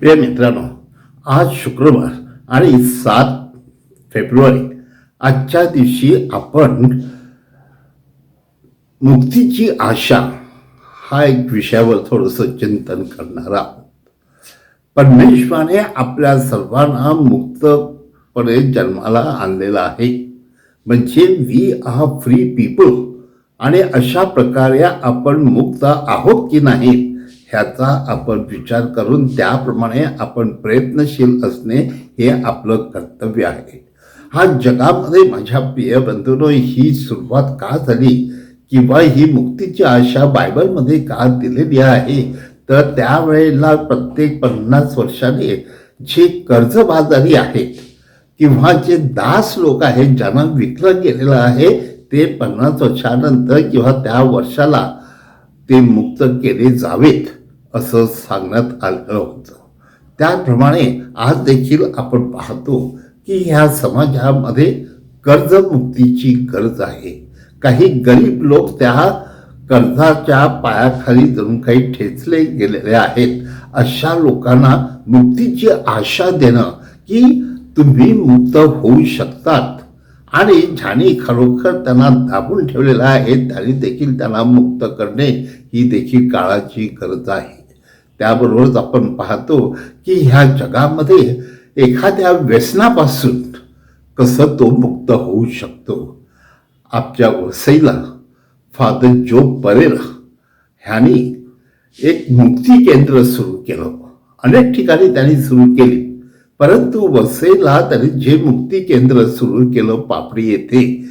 प्रिय मित्रांनो आज शुक्रवार आणि सात फेब्रुवारी. आजच्या दिवशी आपण मुक्तीची आशा हा एक विषयावर थोडंसं चिंतन करणार आहोत. परमेश्वराने आपल्या सर्वांना मुक्तपणे जन्माला आणलेला आहे. म्हणजे वी आर फ्री पीपल आणि अशा प्रकारे आपण मुक्त आहोत की नाही? ह्याचा आपण विचार करून त्याप्रमाणे आपण प्रयत्नशील असणे हे आपलं कर्तव्य आहे. हा जगामध्ये माझ्या प्रिय बंधूंनो ही सुरुवात का झाली किंवा ही मुक्तीची आशा बायबलमध्ये का दिलेली आहे? तर त्यावेळेला प्रत्येक पन्नास वर्षाने जे कर्जबाजारी आहेत किंवा जे दास लोक आहेत ज्यांना विकलं गेलेलं आहे ते पन्नास वर्षानंतर किंवा त्या वर्षाला ते मुक्त केले जावेत. असं सांगण्यात आलं होतं. त्याप्रमाणे आज देखील आपण पाहतो की ह्या समाजामध्ये कर्जमुक्तीची गरज आहे. काही गरीब लोक त्या कर्जाच्या पायाखाली जणू काही ठेचले गेलेले आहेत. अशा लोकांना मुक्तीची आशा देणं की तुम्ही मुक्त होऊ शकतात. आणि ज्याने खरोखर त्यांना दाबून ठेवलेलं आहे त्यांनी देखील त्यांना मुक्त करणे ही देखील काळाची गरज आहे. त्याबरोबरच आपण पाहतो की ह्या जगामध्ये एखाद्या व्यसनापासून कसं तो मुक्त होऊ शकतो. आपल्या वसईला फादर जो परेरा ह्यांनी एक मुक्ती केंद्र सुरू केलं. अनेक ठिकाणी त्यांनी सुरू केली. परंतु वसईला त्यांनी जे मुक्ती केंद्र सुरू केलं पापडी येथे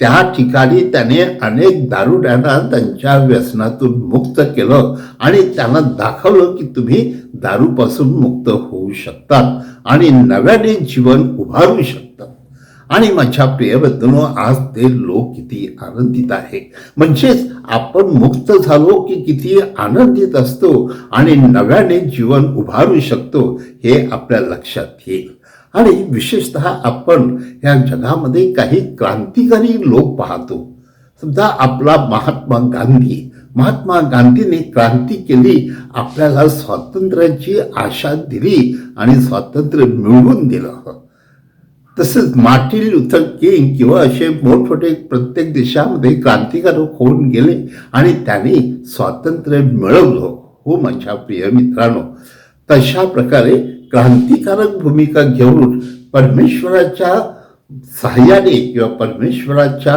त्या ठिकाणी त्याने अनेक दारुड्यांना त्यांच्या व्यसनातून मुक्त केलं आणि त्यांना दाखवलं की तुम्ही दारूपासून मुक्त होऊ शकतात आणि नव्याने जीवन उभारू शकतात. आणि माझ्या प्रियबद्धनो आज ते लोक किती आनंदित आहे. म्हणजेच आपण मुक्त झालो की किती आनंदित असतो आणि नव्याने जीवन उभारू शकतो हे आपल्या लक्षात येईल. आणि विशेषत आपण या जगामध्ये काही क्रांतिकारी लोक पाहतो. समजा आपला महात्मा गांधी महात्मा गांधीने क्रांती केली आपल्याला स्वातंत्र्याची आशा दिली आणि स्वातंत्र्य मिळवून दिलं. तसंच मार्टिन लुथर किंग किंवा असे मोठमोठे प्रत्येक देशामध्ये क्रांतिकारक होऊन गेले आणि त्यांनी स्वातंत्र्य मिळवलं. हो माझ्या प्रिय मित्रांनो तशा प्रकारे क्रांतिकारक भूमिका घेऊन परमेश्वराच्या सहाय्याने किंवा परमेश्वराच्या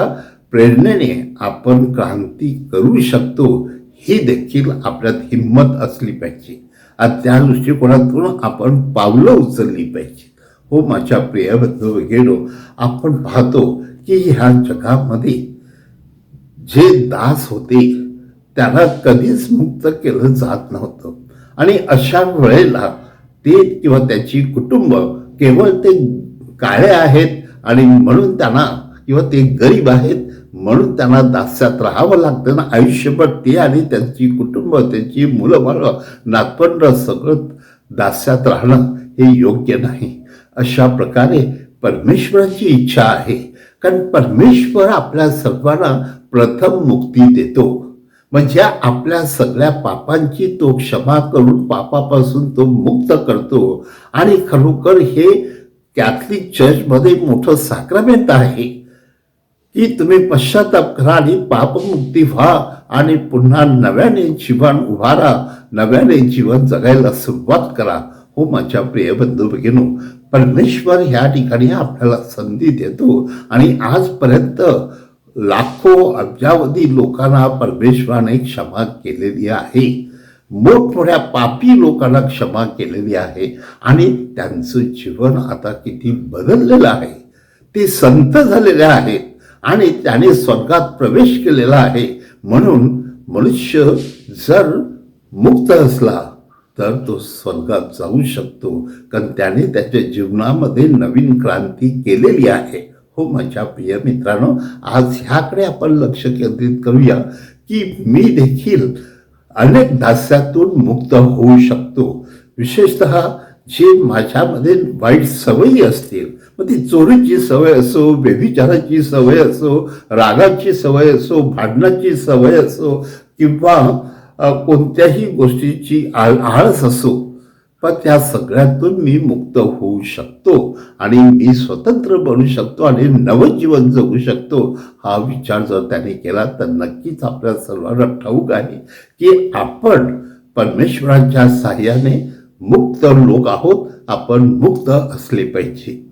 प्रेरणेने आपण क्रांती करू शकतो ही देखील आपल्यात हिंमत असली पाहिजे. आणि त्या दृष्टिकोनातून आपण पावलं उचलली पाहिजे. हो माझ्या प्रिय वगैरे आपण पाहतो की ह्या जगामध्ये जे दास होते त्याला कधीच मुक्त केलं जात नव्हतं. आणि अशा वेळेला ते किंवा त्याची कुटुंब केवळ ते काळे आहेत आणि म्हणून त्यांना किंवा ते गरीब आहेत म्हणून त्यांना दास्यात राहावं लागतं ना आयुष्यभर ते आणि त्यांची कुटुंब त्यांची मुलं बाळं नातपंड सगळं दास्यात राहणं हे योग्य नाही. अशा प्रकारे परमेश्वराची इच्छा आहे. कारण परमेश्वर आपल्या सर्वांना प्रथम मुक्ती देतो. म्हणजे आपल्या सगळ्या पापांची तो क्षमा करून पापापासून तो मुक्त करतो. आणि खरोखर हे कॅथलिक चर्चमध्ये मोठं साक्रमेंट आहे. की तुम्ही पश्चाताप करा आणि पापमुक्ती व्हा आणि पुन्हा नव्याने जीवन उभारा नव्याने जीवन जगायला सुरुवात करा. हो माझ्या प्रिय बंधू भगिनो परमेश्वर ह्या ठिकाणी आपल्याला संधी देतो. आणि आजपर्यंत लाखो अब्जावधी लोकांना परमेश्वराने क्षमा केलेली आहे. मोठमोठ्या पापी लोकांना क्षमा केलेली आहे. आणि त्यांचं जीवन आता किती बदललेलं आहे. ते संत झालेले आहेत आणि त्याने स्वर्गात प्रवेश केलेला आहे. म्हणून मनुष्य जर मुक्त असला तर तो स्वर्गात जाऊ शकतो. कारण त्याने त्याच्या जीवनामध्ये नवीन क्रांती केलेली आहे. हो माझ्या प्रिय मित्रांनो आज ह्याकडे आपण लक्ष केंद्रित करूया की मी देखील अनेक दास्यातून मुक्त होऊ शकतो. विशेषत जे माझ्यामध्ये वाईट सवयी असतील मग ती चोरीची सवय असो व्यभिचाराची सवय असो रागाची सवय असो भांडणाची सवय असो किंवा कोणत्याही गोष्टीची आळ आळस असो पण त्या सगळ्यातून मी मुक्त होऊ शकतो आणि मी स्वतंत्र बनू शकतो आणि नवजीवन जगू शकतो हा विचार जर त्याने केला तर नक्कीच आपल्या सर्वांना ठाऊक आहे की आपण परमेश्वराच्या साह्याने मुक्त लोक आहोत आपण मुक्त असले पाहिजे.